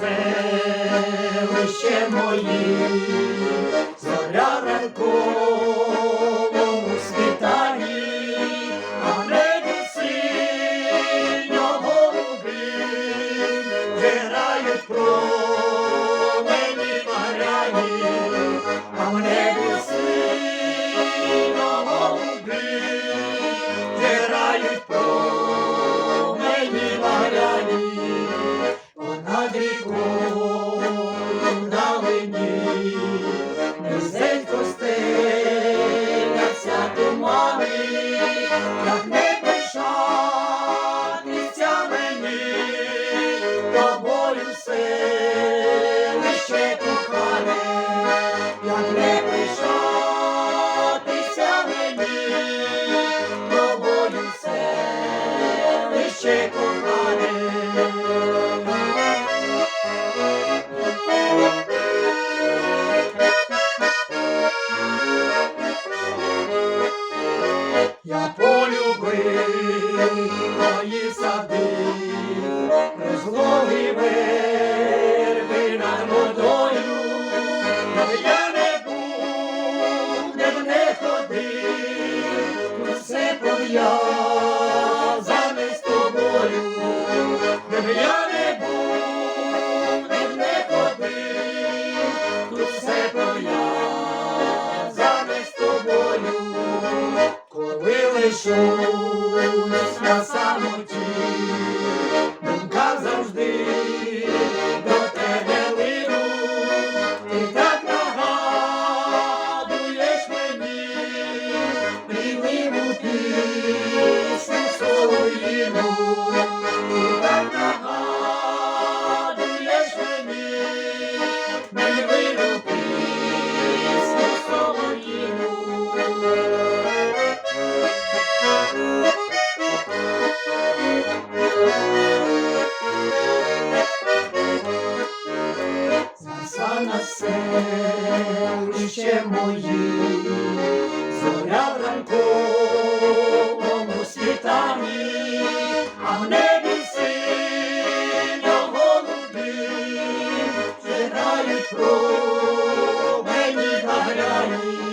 селище моє. Rodrigo. я полюбив мої сади, розлоги верби над водою, я не був, де б не ходив, все пов'яв. лишусь на самоті. сонця на селище мої, зоря в ранковому світанні, а в небі синьо голуби зирають про мені на.